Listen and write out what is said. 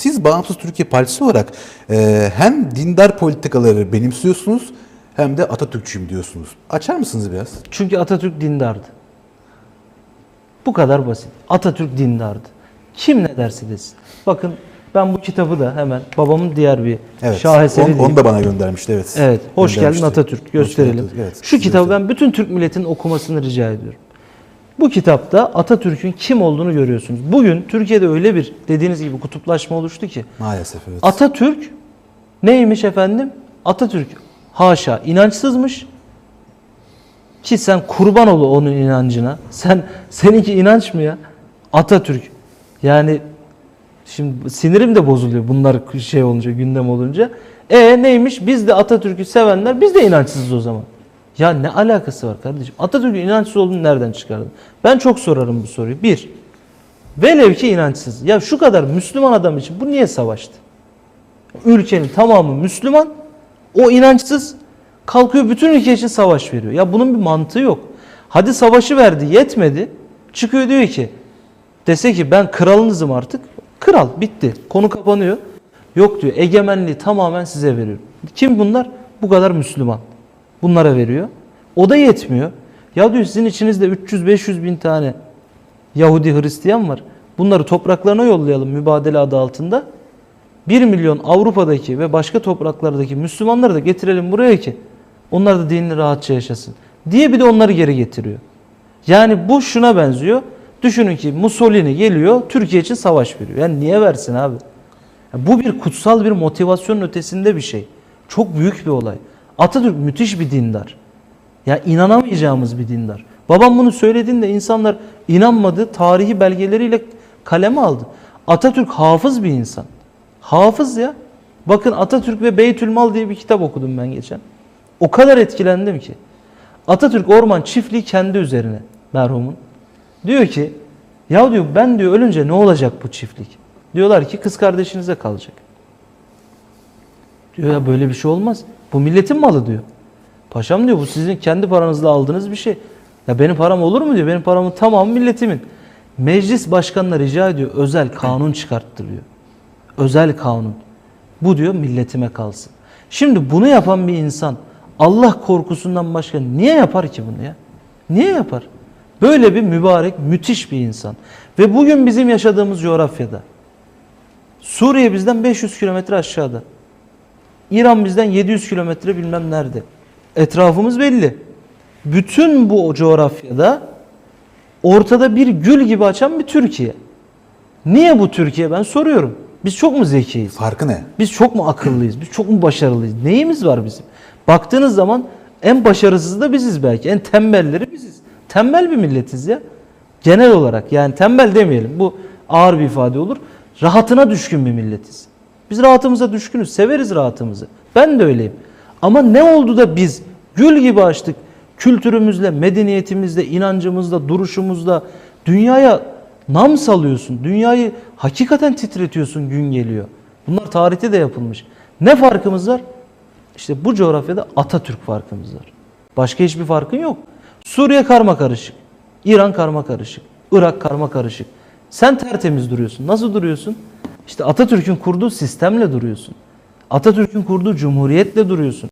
Siz Bağımsız Türkiye Partisi olarak e, hem dindar politikaları benimsiyorsunuz hem de Atatürkçüyüm diyorsunuz. Açar mısınız biraz? Çünkü Atatürk dindardı. Bu kadar basit. Atatürk dindardı. Kim ne derse desin. Bakın ben bu kitabı da hemen babamın diğer bir Evet. şaheseri diyeyim. onu da bana göndermişti evet. Evet. Hoş geldin. Atatürk. Hoş Gösterelim. geldin, evet. Şu kitabı ben bütün Türk milletinin okumasını rica ediyorum. Bu kitapta Atatürk'ün kim olduğunu görüyorsunuz. Bugün Türkiye'de öyle bir dediğiniz gibi kutuplaşma oluştu ki Maalesef evet. Atatürk neymiş efendim? Atatürk haşa inançsızmış. Ki sen kurban ol onun inancına. Sen seninki inanç mı ya? Atatürk. Yani şimdi sinirim de bozuluyor bunlar şey olunca gündem olunca. E neymiş? Biz de Atatürk'ü sevenler biz de inançsızız o zaman. Ya ne alakası var kardeşim? Atatürk'ün inançsız olduğunu nereden çıkardın? Ben çok sorarım bu soruyu. Bir, velev ki inançsız. Ya şu kadar Müslüman adam için bu niye savaştı? Ülkenin tamamı Müslüman, o inançsız kalkıyor bütün ülke için savaş veriyor. Ya bunun bir mantığı yok. Hadi savaşı verdi yetmedi. Çıkıyor diyor ki dese ki ben kralınızım artık. Kral bitti. Konu kapanıyor. Yok diyor egemenliği tamamen size veriyorum. Kim bunlar? Bu kadar Müslüman. Bunlara veriyor. O da yetmiyor. Ya diyor sizin içinizde 300-500 bin tane Yahudi Hristiyan var. Bunları topraklarına yollayalım mübadele adı altında. 1 milyon Avrupa'daki ve başka topraklardaki Müslümanları da getirelim buraya ki onlar da dinini rahatça yaşasın. Diye bir de onları geri getiriyor. Yani bu şuna benziyor. Düşünün ki Mussolini geliyor Türkiye için savaş veriyor. Yani niye versin abi? Bu bir kutsal bir motivasyonun ötesinde bir şey. Çok büyük bir olay. Atatürk müthiş bir dindar. Ya inanamayacağımız bir dindar. Babam bunu söylediğinde insanlar inanmadı, tarihi belgeleriyle kaleme aldı. Atatürk hafız bir insan. Hafız ya. Bakın Atatürk ve Beytülmal diye bir kitap okudum ben geçen. O kadar etkilendim ki. Atatürk orman çiftliği kendi üzerine merhumun. Diyor ki ya diyor ben diyor ölünce ne olacak bu çiftlik? Diyorlar ki kız kardeşinize kalacak. Diyor ya böyle bir şey olmaz. Bu milletin malı diyor. Paşam diyor bu sizin kendi paranızla aldığınız bir şey. Ya benim param olur mu diyor. Benim paramın tamamı milletimin. Meclis başkanına rica ediyor özel kanun çıkarttırıyor. Özel kanun. Bu diyor milletime kalsın. Şimdi bunu yapan bir insan Allah korkusundan başka niye yapar ki bunu ya? Niye yapar? Böyle bir mübarek, müthiş bir insan. Ve bugün bizim yaşadığımız coğrafyada Suriye bizden 500 kilometre aşağıda. İran bizden 700 kilometre bilmem nerede. Etrafımız belli. Bütün bu coğrafyada ortada bir gül gibi açan bir Türkiye. Niye bu Türkiye ben soruyorum. Biz çok mu zekiyiz? Farkı ne? Biz çok mu akıllıyız? Biz çok mu başarılıyız? Neyimiz var bizim? Baktığınız zaman en başarısız da biziz belki. En tembelleri biziz. Tembel bir milletiz ya. Genel olarak yani tembel demeyelim. Bu ağır bir ifade olur. Rahatına düşkün bir milletiz. Biz rahatımıza düşkünüz. Severiz rahatımızı. Ben de öyleyim. Ama ne oldu da biz gül gibi açtık. Kültürümüzle, medeniyetimizle, inancımızla, duruşumuzla dünyaya nam salıyorsun. Dünyayı hakikaten titretiyorsun gün geliyor. Bunlar tarihte de yapılmış. Ne farkımız var? İşte bu coğrafyada Atatürk farkımız var. Başka hiçbir farkın yok. Suriye karma karışık. İran karma karışık. Irak karma karışık. Sen tertemiz duruyorsun. Nasıl duruyorsun? İşte Atatürk'ün kurduğu sistemle duruyorsun. Atatürk'ün kurduğu cumhuriyetle duruyorsun.